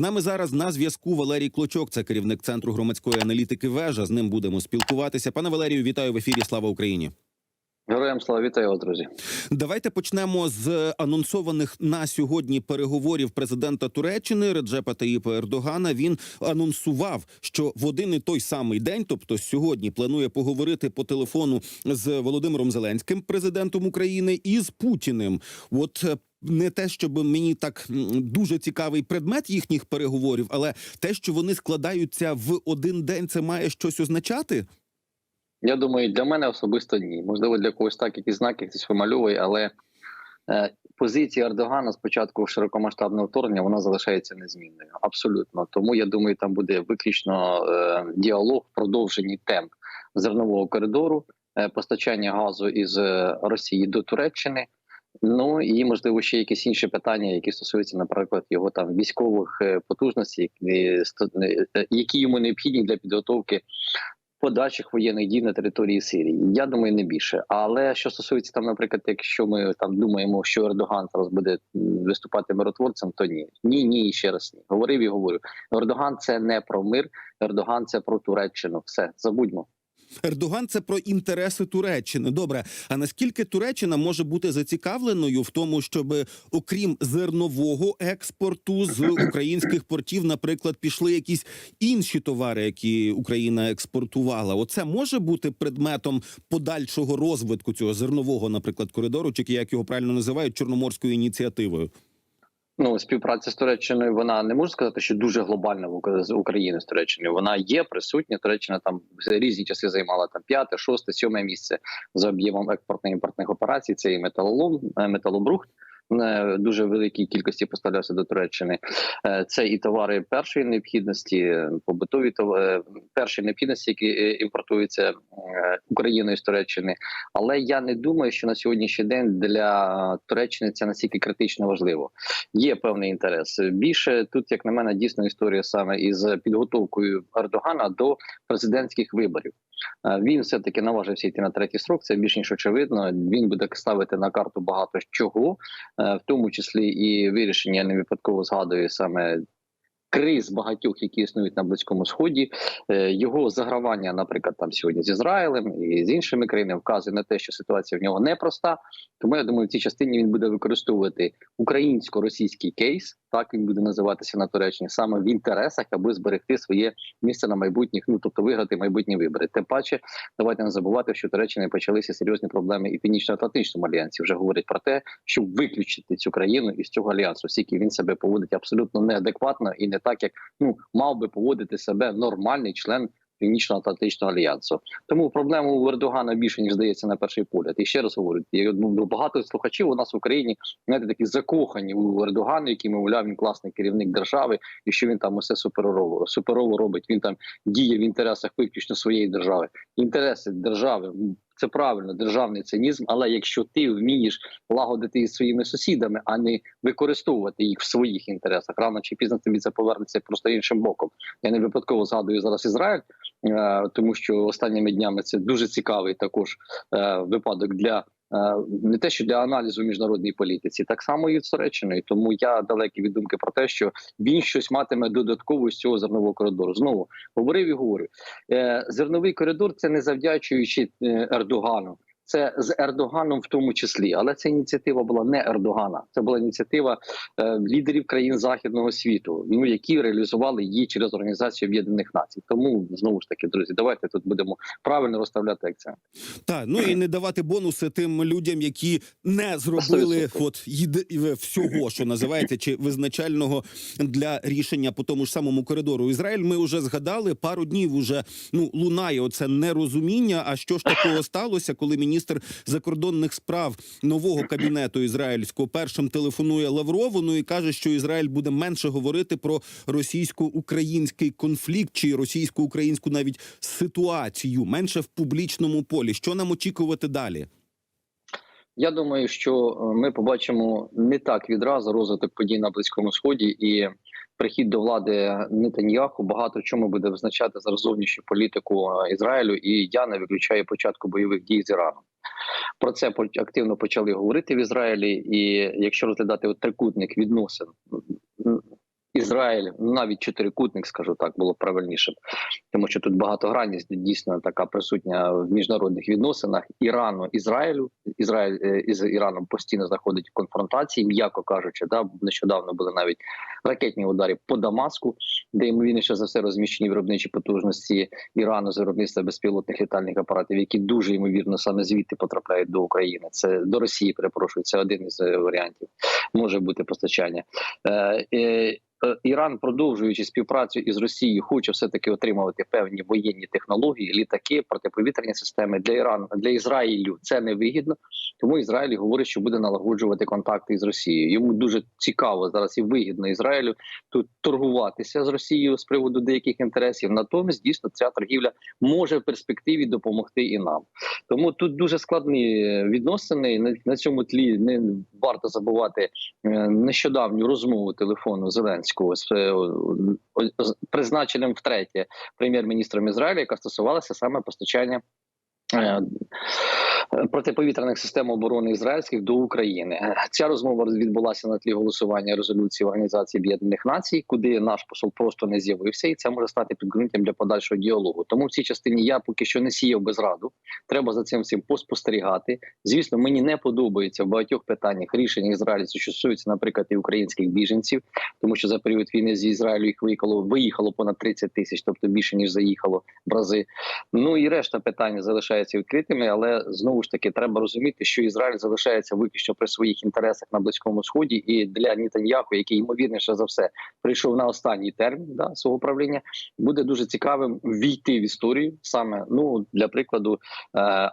З нами зараз на зв'язку Валерій Клочок, це керівник центру громадської аналітики. Вежа. З ним будемо спілкуватися. Пане Валерію, вітаю в ефірі. Слава Україні. Героям слава вітаю вас, друзі. Давайте почнемо з анонсованих на сьогодні переговорів президента Туреччини Реджепа Таїпа Ердогана. Він анонсував, що в один і той самий день, тобто сьогодні, планує поговорити по телефону з Володимиром Зеленським, президентом України, і з Путіним. От е, не те, щоб мені так дуже цікавий предмет їхніх переговорів, але те, що вони складаються в один день, це має щось означати. Я думаю, для мене особисто ні. Можливо, для когось так, якісь знаки хтось вимальовує, але е, позиція Ердогана з початку широкомасштабного вторгнення вона залишається незмінною. Абсолютно. Тому я думаю, там буде виключно е, діалог в продовженні тем зернового коридору, е, постачання газу із Росії до Туреччини. Ну і можливо ще якісь інші питання, які стосуються, наприклад, його там військових потужностей, які йому необхідні для підготовки подальших воєнних дій на території Сирії. Я думаю, не більше. Але що стосується там, наприклад, якщо ми там думаємо, що Ердоган зараз буде виступати миротворцем, то ні, ні, ні, і ще раз ні. Говорив і говорю. Ердоган це не про мир, Ердоган це про Туреччину. Все забудьмо. Ердоган це про інтереси Туреччини. Добре, а наскільки Туреччина може бути зацікавленою в тому, щоб окрім зернового експорту з українських портів, наприклад, пішли якісь інші товари, які Україна експортувала? Оце може бути предметом подальшого розвитку цього зернового, наприклад, коридору, чи як його правильно називають чорноморською ініціативою? Ну, співпраця з Туреччиною вона не можу сказати, що дуже глобальна в Україні з Туреччиною. Вона є присутня. Туреччина там в різні часи займала там п'яте, шосте, сьоме місце за об'ємом експортно-імпортних операцій. Це і металолом, е, металобрухт. Е, Дуже великій кількості поставлявся до Туреччини. Е, Це і товари першої необхідності, е, побутові товари першої необхідності, які е, імпортуються е, Україною з Туреччини. Але я не думаю, що на сьогоднішній день для Туреччини це настільки критично важливо є певний інтерес. Більше тут, як на мене, дійсно історія саме із підготовкою Ердогана до президентських виборів. Е, Він все таки наважився йти на третій срок. Це більш ніж очевидно. Він буде ставити на карту багато чого, е, в тому числі і вирішення. Я не випадково згадую саме. Криз багатьох, які існують на близькому сході, Е, його загравання, наприклад, там сьогодні з Ізраїлем і з іншими країнами, вказує на те, що ситуація в нього непроста. Тому я думаю, в цій частині він буде використовувати українсько-російський кейс. Так він буде називатися на Туреччині саме в інтересах, аби зберегти своє місце на майбутніх, ну тобто виграти майбутні вибори. Тим паче, давайте не забувати, що в Туреччині почалися серйозні проблеми і північно-атлантичному альянсі. Вже говорять про те, щоб виключити цю країну із цього альянсу, оскільки він себе поводить абсолютно неадекватно і не так, як ну мав би поводити себе нормальний член. Північно-Атлантичного альянсу тому проблему у Ердогана більше ніж здається на перший погляд. І ще раз говорю, я ну, багато слухачів у нас в Україні знаєте, такі закохані у Ердогана, який мовляв він класний керівник держави, і що він там усе суперово суперово робить. Він там діє в інтересах виключно своєї держави. Інтереси держави це правильно, державний цинізм. Але якщо ти вмієш лагодити із своїми сусідами, а не використовувати їх в своїх інтересах, рано чи пізно тобі це повернеться просто іншим боком. Я не випадково згадую зараз Ізраїль, е, тому що останніми днями це дуже цікавий також е, випадок для. Е, Не те, що для аналізу міжнародної політиці, так само і з. Тому я далекий від думки про те, що він щось матиме додатково з цього зернового коридору. Знову говорив і говорю. Е, Зерновий коридор це не завдячуючи е, Ердогану. Це з Ердоганом в тому числі, але ця ініціатива була не Ердогана. Це була ініціатива е, лідерів країн західного світу, ну які реалізували її через організацію Об'єднаних Націй. Тому знову ж таки, друзі, давайте тут будемо правильно розставляти акцент. Так, ну і не давати бонуси тим людям, які не зробили от єди- всього, що називається, чи визначального для рішення по тому ж самому коридору. Ізраїль ми вже згадали пару днів. Уже ну лунає оце нерозуміння. А що ж такого сталося, коли міністр закордонних справ нового кабінету ізраїльського першим телефонує Лаврову? Ну і каже, що Ізраїль буде менше говорити про російсько-український конфлікт чи російсько-українську навіть ситуацію менше в публічному полі. Що нам очікувати далі? Я думаю, що е, ми побачимо не так відразу розвиток подій на близькому сході і прихід до влади Нетаньяху багато чому буде визначати зараз зовнішню політику е, Ізраїлю, і я не виключаю початку бойових дій з Іраном. Про це активно почали говорити в Ізраїлі, і якщо розглядати от трикутник відносин Ізраїль, ну, навіть чотирикутник, скажу так, було правильніше, тому що тут багатогранність дійсно така присутня в міжнародних відносинах Ірану, Ізраїлю. Ізраїль е, із Іраном постійно знаходить в конфронтації, м'яко кажучи, да нещодавно були навіть ракетні удари по Дамаску, де ймовірніше за все розміщені виробничі потужності Ірану з виробництва безпілотних літальних апаратів, які дуже ймовірно саме звідти потрапляють до України. Це до Росії. Перепрошую, це один із е, варіантів. Може бути постачання. Е, Іран, продовжуючи співпрацю із Росією, хоче все таки отримувати певні воєнні технології, літаки, протиповітряні системи для Ірану для Ізраїлю. Це не вигідно. Тому Ізраїль говорить, що буде налагоджувати контакти із Росією. Йому дуже цікаво зараз і вигідно Ізраїлю тут торгуватися з Росією з приводу деяких інтересів. Натомість дійсно ця торгівля може в перспективі допомогти і нам. Тому тут дуже складні відносини. На, на цьому тлі не варто забувати е, нещодавню розмову телефону Зеленського з е, з призначеним втретє прем'єр-міністром Ізраїля, яка стосувалася саме постачання. Е, Протиповітряних систем оборони ізраїльських до України ця розмова відбулася на тлі голосування резолюції Організації Об'єднаних Націй, куди наш посол просто не з'явився, і це може стати підґрунтям для подальшого діалогу. Тому в цій частині я поки що не сіяв безраду. Треба за цим всім поспостерігати. Звісно, мені не подобається в багатьох питаннях рішення ізраїльців, що стосуються, наприклад, і українських біженців, тому що за період війни з Ізраїлю їх виїхало виїхало понад 30 тисяч, тобто більше ніж заїхало в рази. Ну і решта питань залишаються відкритими, але знову ж таки треба розуміти, що Ізраїль залишається виключно при своїх інтересах на близькому сході, і для Нітаньяху, який ймовірніше за все прийшов на останній термін да, свого правління, буде дуже цікавим війти в історію саме ну для прикладу, е,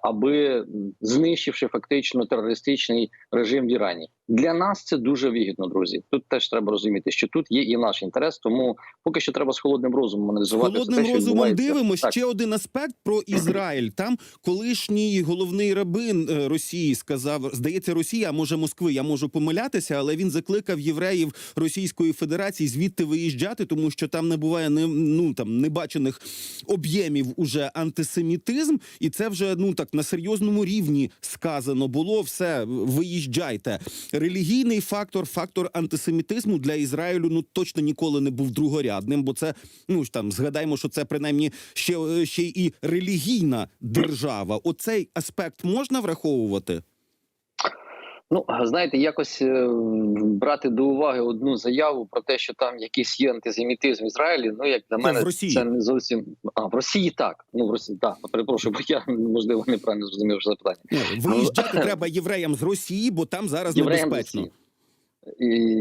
аби знищивши фактично терористичний режим в Ірані. Для нас це дуже вигідно, друзі. Тут теж треба розуміти, що тут є і наш інтерес, тому поки що треба з холодним розумом З аналізувати все холодним що розумом Так. ще один аспект про Ізраїль. Там колишній головний рабин е, Росії сказав, здається, Росія, а може Москви. Я можу помилятися, але він закликав євреїв Російської Федерації звідти виїжджати, тому що там не буває не ну там небачених об'ємів уже антисемітизм, і це вже ну так на серйозному рівні сказано було. Все виїжджайте. Релігійний фактор, фактор антисемітизму для Ізраїлю ну точно ніколи не був другорядним, бо це ну ж там згадаємо, що це принаймні ще, е, ще і релігійна держава. Оцей аспект можна враховувати? Ну знаєте, якось е, брати до уваги одну заяву про те, що там якийсь є антисемітизм в Ізраїлі. Ну як Це мене в Росії. це не зовсім а в Росії так. Ну в Росії так. Перепрошую, бо я можливо неправильно зрозумів що запитання. Ну, виїжджати треба євреям з Росії, бо там зараз Євреям небезпечно.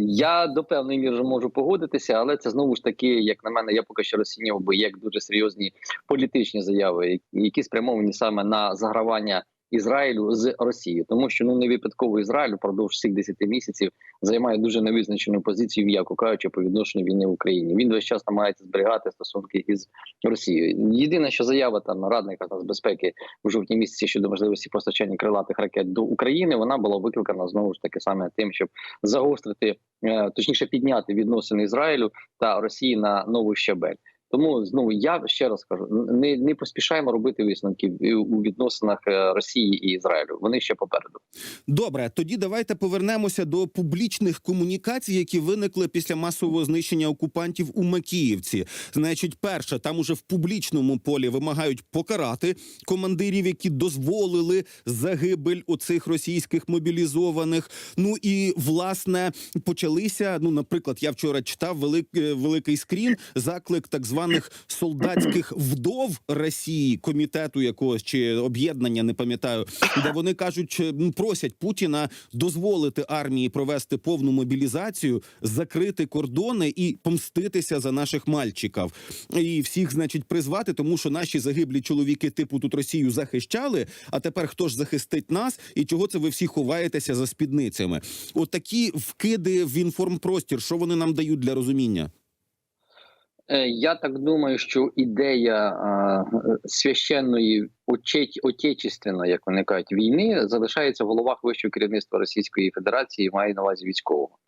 Я до певної міри можу погодитися, але це знову ж таки, як на мене, я поки що розцінював би як дуже серйозні політичні заяви, які спрямовані саме на загравання Ізраїлю з Росією, тому що ну не випадково Ізраїль впродовж всіх 10 місяців займає дуже невизначену позицію, м'яко кажучи, по відношенню війни в Україні. Він весь час намагається зберігати стосунки із Росією. Єдине, що заява там радника з безпеки у жовтні місяці щодо можливості постачання крилатих ракет до України, вона була викликана знову ж таки саме тим, щоб загострити, е, точніше підняти відносини Ізраїлю та Росії на новий щабель. Тому знову я ще раз кажу: не, не поспішаємо робити висновки у відносинах е, Росії і Ізраїлю. Вони ще попереду. Добре, тоді давайте повернемося до публічних комунікацій, які виникли після масового знищення окупантів у Макіївці. Значить, перше, там уже в публічному полі вимагають покарати командирів, які дозволили загибель оцих російських мобілізованих. Ну і власне почалися. Ну, наприклад, я вчора читав велик, е, великий скрін, заклик так званих солдатських вдов Росії, комітету якогось чи об'єднання, не пам'ятаю, де вони кажуть, е, просять Путіна дозволити армії провести повну мобілізацію, закрити кордони і помститися за наших мальчиків. І всіх, значить, призвати, тому що наші загиблі чоловіки типу тут Росію захищали. А тепер хто ж захистить нас? І чого це ви всі ховаєтеся за спідницями? От вкиди в інформпростір, що вони нам дають для розуміння? Е, Я так думаю, що ідея е, священної очеть, отечественно, як вони кажуть, війни залишається в головах вищого керівництва Російської Федерації, має на увазі військового.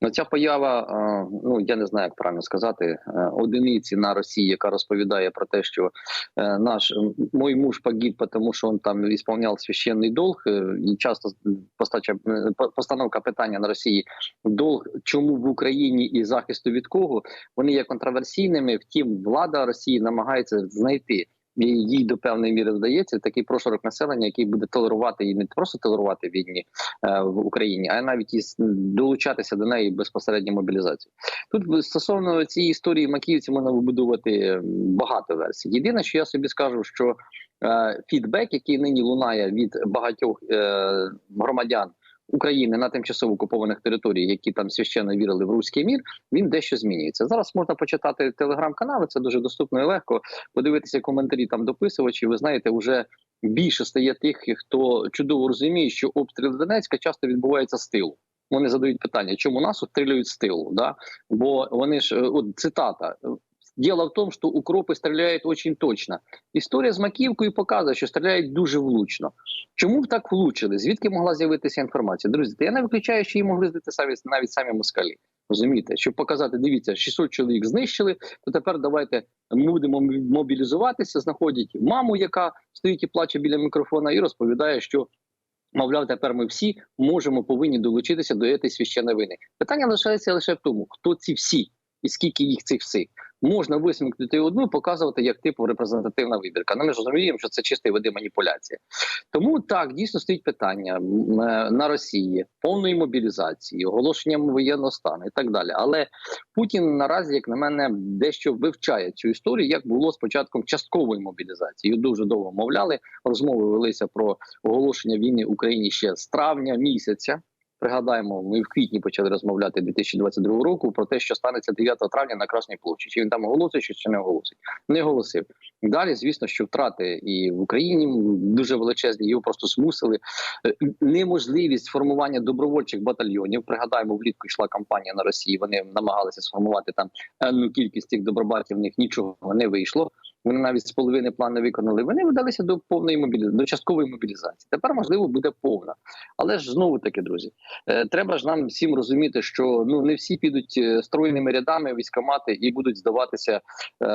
Ну, ця поява, е, ну я не знаю, як правильно сказати, е, одиниці на Росії, яка розповідає про те, що е, наш мой муж погиб, тому що він там ісполняв священний долг. І часто постача по- постановка питання на Росії долг, чому в Україні і захисту від кого вони є контроверсійними. Втім, влада Росії намагається знайти. Їй до певної міри вдається такий прошарок населення, який буде толерувати і не просто толерувати війні е, в Україні, а навіть і долучатися до неї безпосередньо мобілізацію. Тут стосовно цієї історії Макіївці можна вибудувати багато версій. Єдине, що я собі скажу, що е, фідбек, який нині лунає від багатьох е, громадян. України на тимчасово окупованих територіях, які там священно вірили в руський мір, він дещо змінюється. Зараз можна почитати телеграм-канали, це дуже доступно і легко. Подивитися коментарі там дописувачів. Ви знаєте, вже більше стає тих, хто чудово розуміє, що обстріли Донецька часто відбуваються з тилу. Вони задають питання, чому нас обстрілюють з тилу? Да? Бо вони ж е, от цитата. Дело в том, что укропи стріляють очень точно. Історія з Макіївкою показує, що стріляють дуже влучно. Чому так влучили? Звідки могла з'явитися інформація? Друзі, я не виключаю, що її могли здати навіть самі москалі. Розумієте, щоб показати, дивіться, 600 чоловік знищили. То тепер давайте будемо мобілізуватися. Знаходять маму, яка стоїть і плаче біля мікрофона, і розповідає, що. Мовляв, тепер ми всі можемо повинні долучитися до цієї священної вини. Питання лишається лише в тому, хто ці всі і скільки їх цих всіх. Можна висмикнути одну, і показувати як типу репрезентативна вибірка. Ну ми ж розуміємо, що це чистий види маніпуляція. Тому так дійсно стоїть питання е, на Росії повної мобілізації, оголошенням воєнного стану і так далі. Але Путін наразі, як на мене, дещо вивчає цю історію, як було з початком часткової мобілізації. Дуже довго мовляли. Розмови велися про оголошення війни Україні ще з травня місяця. Пригадаємо, ми в квітні почали розмовляти 2022 року про те, що станеться 9 травня на Красній площі. Чи він там оголосить, чи не оголосить? Не оголосив. Далі, звісно, що втрати і в Україні дуже величезні. Його просто змусили. Е, Неможливість формування добровольчих батальйонів. Пригадаємо, влітку йшла кампанія на Росії. Вони намагалися сформувати там енну кількість цих добробатів. В них нічого не вийшло. Вони навіть з половини плану виконали. Вони вдалися до повної мобілізації, до часткової мобілізації. Тепер можливо буде повна. Але ж знову таки, друзі, е, треба ж нам всім розуміти, що ну не всі підуть е, стройними рядами військомати і будуть здаватися е,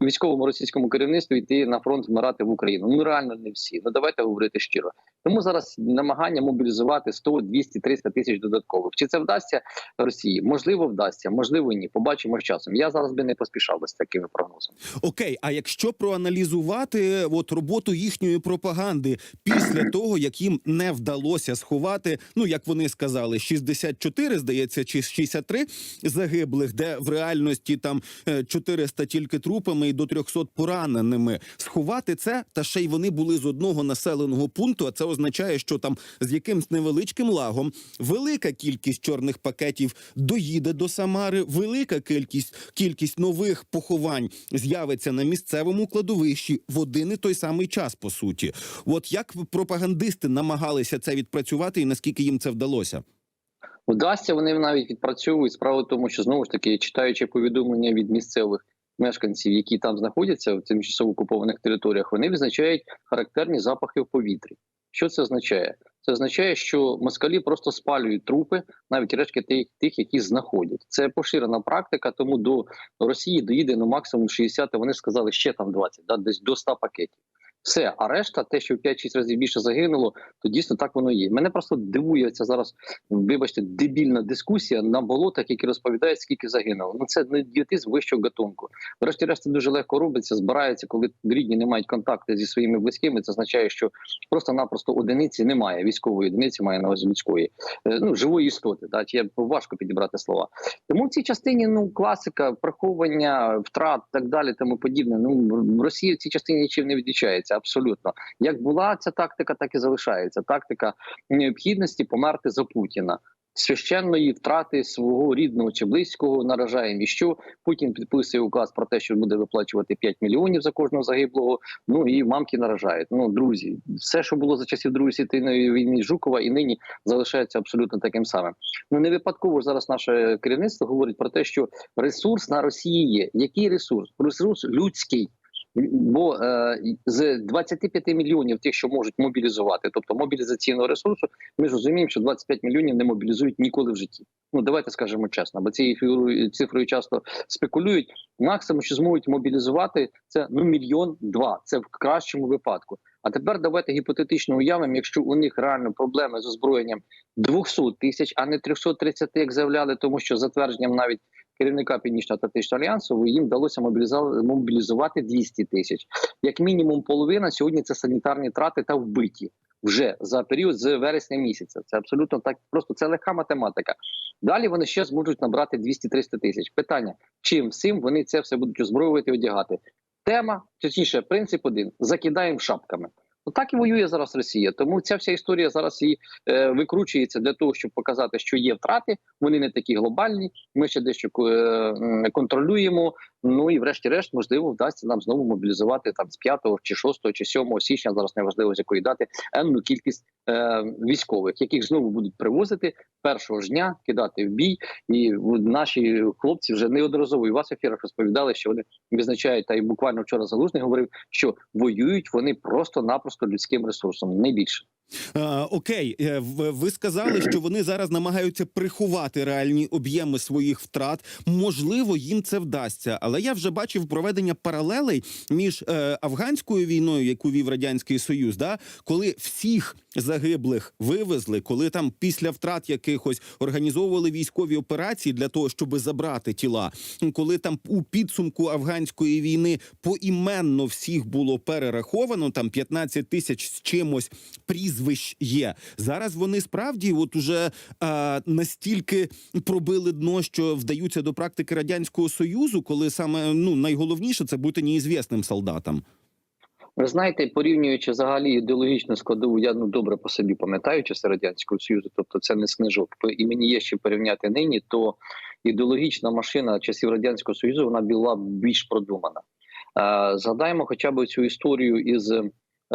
військовому російському керівництву йти на фронт вмирати в Україну. Ну реально не всі. Ну давайте говорити щиро. Тому зараз намагання мобілізувати 100, 200, 300 тисяч додаткових. Чи це вдасться Росії? Можливо, вдасться, можливо, ні. Побачимо з часом. Я зараз би не поспішав би з такими прогнозами. Окей, а якщо проаналізувати от роботу їхньої пропаганди після того, як їм не вдалося сховати, ну як вони сказали, 64, здається, чи 63 загиблих, де в реальності там е, 400 тільки трупами і до 300 пораненими. Сховати це, та ще й вони були з одного населеного пункту. А це означає, що там з якимсь невеличким лагом велика кількість чорних пакетів доїде до Самари, велика кількість кількість нових поховань з'явиться на місцевому кладовищі в один і той самий час. По суті, от як пропагандисти намагалися це відпрацювати, і наскільки їм це вдалося? Вдасться, вони навіть відпрацьовують справу тому, що знову ж таки читаючи повідомлення від місцевих мешканців, які там знаходяться в тимчасово окупованих територіях, вони визначають характерні запахи в повітрі. Що це означає? Це означає, що москалі просто спалюють трупи, навіть решки тих, тих, які знаходять. Це поширена практика, тому до Росії доїде ну максимум 60, Вони сказали ще там 20, да, десь до 100 пакетів. Все, а решта, те, що в 5-6 разів більше загинуло, то дійсно так воно є. Мене просто дивує ця зараз, вибачте, дебільна дискусія на болотах, які розповідають, скільки загинуло. Ну це не ідіотизм вищого гатунку. Врешті-решт дуже легко робиться, збирається, коли рідні не мають контакту зі своїми близькими. Це означає, що просто-напросто одиниці немає. Військової одиниці має на увазі людської, е, ну живої істоти. Да, чи важко підібрати слова. Тому в цій частині ну класика, приховування втрат, так далі, тому подібне. Ну в Росії в цій частині нічим не відрізняється абсолютно. Як була ця тактика, так і залишається. Тактика необхідності померти за Путіна. Священної втрати свого рідного чи близького наражає і що Путін підписує указ про те, що буде виплачувати 5 мільйонів за кожного загиблого. Ну і мамки наражають. Ну друзі, все, що було за часів Другої світової війни Жукова, і нині залишається абсолютно таким самим. Ну не випадково зараз наше керівництво говорить про те, що ресурс на Росії є. Який ресурс? Ресурс людський. Бо е, з 25 мільйонів тих, що можуть мобілізувати, тобто мобілізаційного ресурсу, ми ж розуміємо, що 25 мільйонів не мобілізують ніколи в житті. Ну давайте скажемо чесно, бо цією фігурою- цифрою часто спекулюють. Максимум, що зможуть мобілізувати, це ну мільйон два. Це в кращому випадку. А тепер давайте гіпотетично уявимо, якщо у них реально проблеми з озброєнням 200 тисяч, а не 330, як заявляли, тому що за твердженням навіть керівника Північно-Атлантичного альянсу їм вдалося мобілізувати 200 тисяч. Як мінімум, половина сьогодні це санітарні трати та вбиті вже за період з вересня місяця. Це абсолютно так. Просто це легка математика. Далі вони ще зможуть набрати 200-300 тисяч. Питання: чим всім вони це все будуть озброювати одягати? Тема, точніше, принцип один: закидаємо шапками. Ну так і воює зараз Росія. Тому ця вся історія зараз і е, викручується для того, щоб показати, що є втрати. Вони не такі глобальні. Ми ще дещо е, контролюємо. Ну і врешті-решт, можливо, вдасться нам знову мобілізувати там з 5 чи 6 чи 7 січня. Зараз неважливо з якої дати енну кількість е, військових, яких знову будуть привозити першого ж дня, кидати в бій. І наші хлопці вже неодноразово і вас в ефірах розповідали, що вони визначають, та й буквально вчора залужний говорив, що воюють вони просто-напросто людським ресурсом, не більше. Е, окей, е, ви сказали, що вони зараз намагаються приховати реальні об'єми своїх втрат. Можливо, їм це вдасться, але я вже бачив проведення паралелей між е, афганською війною, яку вів радянський союз, да коли всіх загиблих вивезли, коли там після втрат якихось організовували військові операції для того, щоб забрати тіла. Коли там у підсумку афганської війни поіменно всіх було перераховано, там 15 тисяч з чимось прізвищ є. Зараз вони справді, от уже а, настільки пробили дно, що вдаються до практики радянського союзу, коли саме ну найголовніше це бути неізвісним солдатом. Ви знаєте, порівнюючи взагалі ідеологічну складову, я ну добре по собі пам'ятаю часи радянського союзу, тобто це не снижок. І мені є що порівняти нині, то ідеологічна машина часів радянського союзу вона була більш продумана. Е, Згадаємо хоча б цю історію із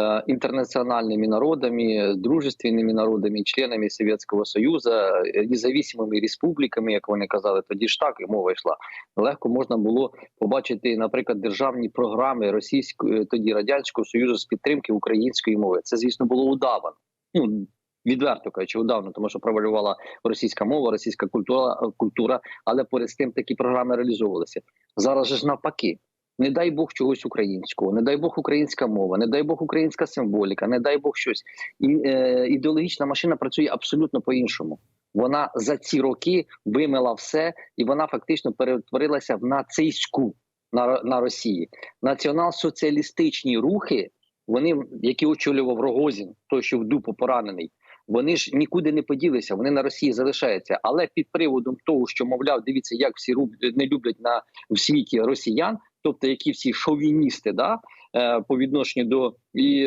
е, інтернаціональними народами, дружественними народами, членами Совєтського Союзу, е, независимими республіками, як вони казали, тоді ж так і мова йшла. Легко можна було побачити, наприклад, державні програми російської тоді радянського союзу з підтримки української мови. Це, звісно, було удавано. Ну відверто кажучи, удавно, тому що провалювала російська мова, російська культура, культура, але поряд з тим такі програми реалізовувалися. Зараз ж навпаки. Не дай Бог чогось українського, не дай Бог українська мова, не дай Бог українська символіка, не дай Бог щось. І е, ідеологічна машина працює абсолютно по-іншому. Вона за ці роки вимила все, і вона фактично перетворилася в нацистську на, на Росії. Націонал-соціалістичні рухи, вони, які очолював Рогозін, той, що в дупу поранений, вони ж нікуди не поділися, вони на Росії залишаються. Але під приводом того, що мовляв, дивіться, як всі не люблять на в світі росіян, тобто які всі шовіністи, да е, по відношенню до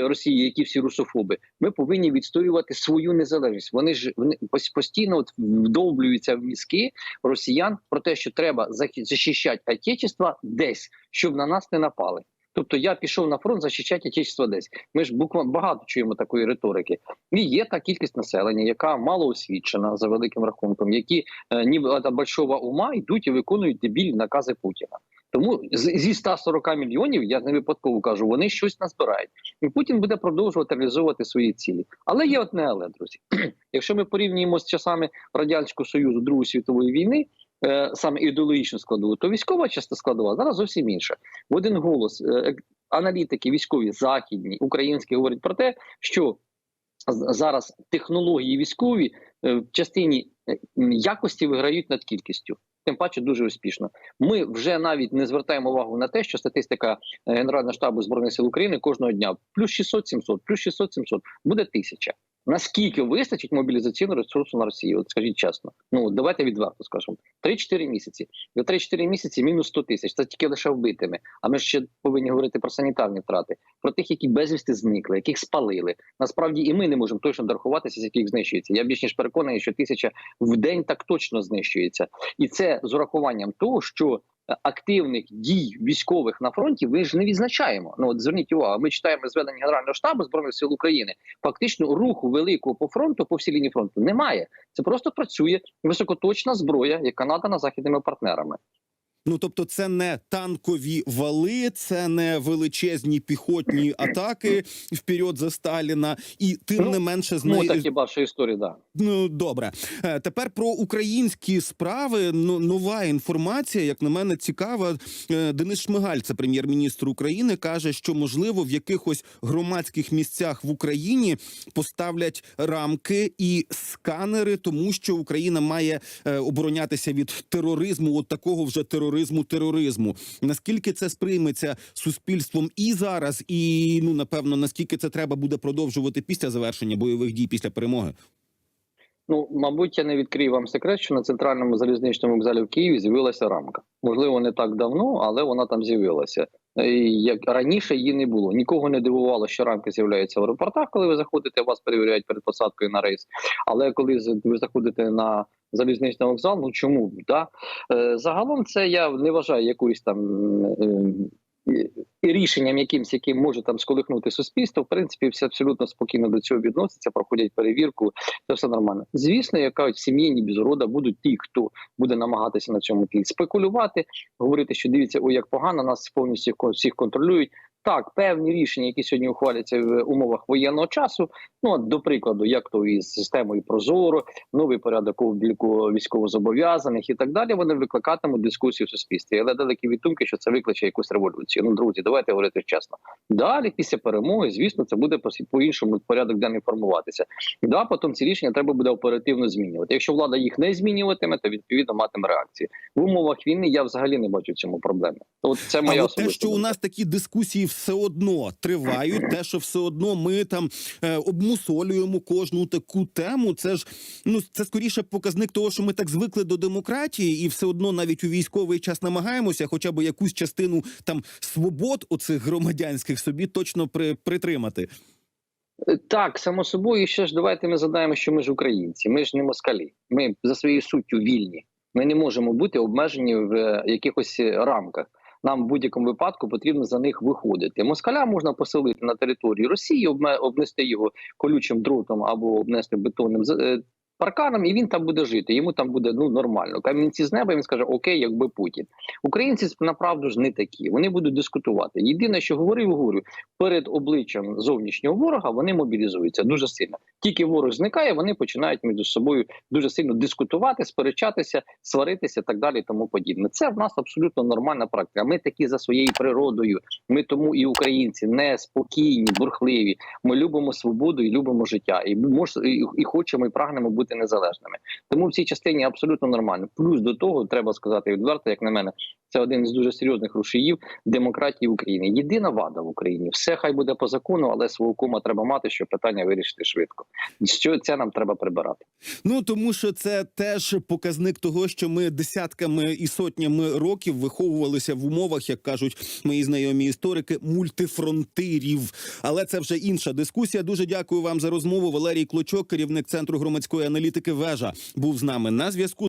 Росії, які всі русофоби, ми повинні відстоювати свою незалежність. Вони ж вони пос- постійно от вдовблюються в мізки росіян про те, що треба захи- захищати отечество десь, щоб на нас не напали. Тобто я пішов на фронт захищати отечество десь. Ми ж буквально багато чуємо такої риторики. І є та кількість населення, яка мало освічена за великим рахунком, які е, ніби від большого ума йдуть і виконують дебільні накази Путіна. Тому зі 140 мільйонів я не випадково кажу, вони щось назбирають, і Путін буде продовжувати реалізовувати свої цілі. Але є одне але, друзі. Якщо ми порівнюємо з часами радянського союзу Другої світової війни, е, саме ідеологічну складову, то військова частина складова зараз зовсім інша. В один голос е, аналітики військові західні, українські говорять про те, що зараз технології військові е, в частині е, якості виграють над кількістю. Тим паче дуже успішно. Ми вже навіть не звертаємо увагу на те, що статистика е, Генерального штабу збройних сил України кожного дня плюс 600-700, плюс 600-700, буде тисяча. Наскільки вистачить мобілізаційного ресурсу на Росію? От скажіть чесно. Ну давайте відверто скажемо. 3-4 місяці. За 3-4 місяці мінус 100 тисяч. Це тільки лише вбитими. А ми ще повинні говорити про санітарні втрати, про тих, які безвісти зникли, яких спалили. Насправді і ми не можемо точно дорахуватися, з яких знищується. Я більш ніж переконаний, що тисяча в день так точно знищується, і це з урахуванням того, що активних дій військових на фронті ми ж не відзначаємо. Ну от зверніть увагу, ми читаємо зведення Генерального штабу збройних сил України. Фактично руху великого по фронту, по всій лінії фронту немає. Це просто працює високоточна зброя, яка надана західними партнерами. Ну тобто, це не танкові вали, це не величезні піхотні атаки вперед за Сталіна, і тим Ну, не менше з Ну неї так хіба що історія, да. Ну добре, Е, тепер про українські справи. Ну, нова інформація, як на мене, цікава. Е, Денис Шмигаль, це прем'єр-міністр України, каже, що можливо в якихось громадських місцях в Україні поставлять рамки і сканери, тому що Україна має е, оборонятися від тероризму, от такого вже тероризму, тероризму. Наскільки це сприйметься суспільством і зараз, і ну напевно, наскільки це треба буде продовжувати після завершення бойових дій після перемоги? Ну, мабуть, я не відкрию вам секрет, що на центральному залізничному вокзалі в Києві з'явилася рамка. Можливо, не так давно, але вона там з'явилася. І Як раніше її не було. Нікого не дивувало, що рамки з'являються в аеропортах, коли ви заходите, вас перевіряють перед посадкою на рейс. Але коли ви заходите на залізничний вокзал, ну чому да? Е, Загалом це я не вважаю якоюсь там. Рішенням якимсь, яким може там сколихнути суспільство, в принципі, все абсолютно спокійно до цього відносяться, проходять перевірку, це все нормально. Звісно, яка в сім'ї без рода будуть ті, хто буде намагатися на цьому тлі спекулювати, говорити, що дивіться, о як погано, нас повністю всіх контролюють. Так, певні рішення, які сьогодні ухваляться в умовах воєнного часу. Ну до прикладу, як то із системою Прозоро, новий порядок обліку військовозобов'язаних і так далі. Вони викликатимуть дискусію в суспільстві. Але далекі від думки, що це викличе якусь революцію. Ну, друзі, давайте говорити чесно. Далі, після перемоги, звісно, це буде по іншому порядок денний формуватися. Да, потім ці рішення треба буде оперативно змінювати. Якщо влада їх не змінюватиме, то відповідно матиме реакції в умовах війни. Я взагалі не бачу в цьому проблеми. От це моя те, що у нас такі дискусії все одно тривають, те, що все одно ми там е, обмусолюємо кожну таку тему. Це ж ну це скоріше показник того, що ми так звикли до демократії, і все одно навіть у військовий час намагаємося, хоча б якусь частину там свобод оцих громадянських собі точно при, притримати. Е, Так, само собою, і ще ж давайте ми задаємо, що ми ж українці, ми ж не москалі. Ми за своєю суттю вільні. Ми не можемо бути обмежені в е, якихось е, рамках. Нам в будь-якому випадку потрібно за них виходити. Москаля можна поселити на території Росії, обнести його колючим дротом або обнести бетонним е, парканом, і він там буде жити. Йому там буде ну нормально. Камінці з неба він скаже Окей, якби Путін. Українці направду ж не такі. Вони будуть дискутувати. Єдине, що говорив, говорю, перед обличчям зовнішнього ворога вони мобілізуються дуже сильно. Тільки ворог зникає, вони починають між собою дуже сильно дискутувати, сперечатися, сваритися, так далі, тому подібне. Це в нас абсолютно нормальна практика. Ми такі за своєю природою. Ми тому і українці не спокійні, бурхливі. Ми любимо свободу і любимо життя, і мож, і, і хочемо і прагнемо бути незалежними. Тому в цій частині абсолютно нормально. Плюс до того треба сказати відверто, як на мене, це один із дуже серйозних рушіїв демократії України. Єдина вада в Україні. Все хай буде по закону, але свого кума треба мати, щоб питання вирішити швидко. Що це нам треба прибирати? Ну тому що це теж показник того, що ми десятками і сотнями років виховувалися в умовах, як кажуть мої знайомі історики, мультифронтирів. Але це вже інша дискусія. Дуже дякую вам за розмову. Валерій Клочок, керівник центру громадської аналітики. Вежа був з нами на зв'язку.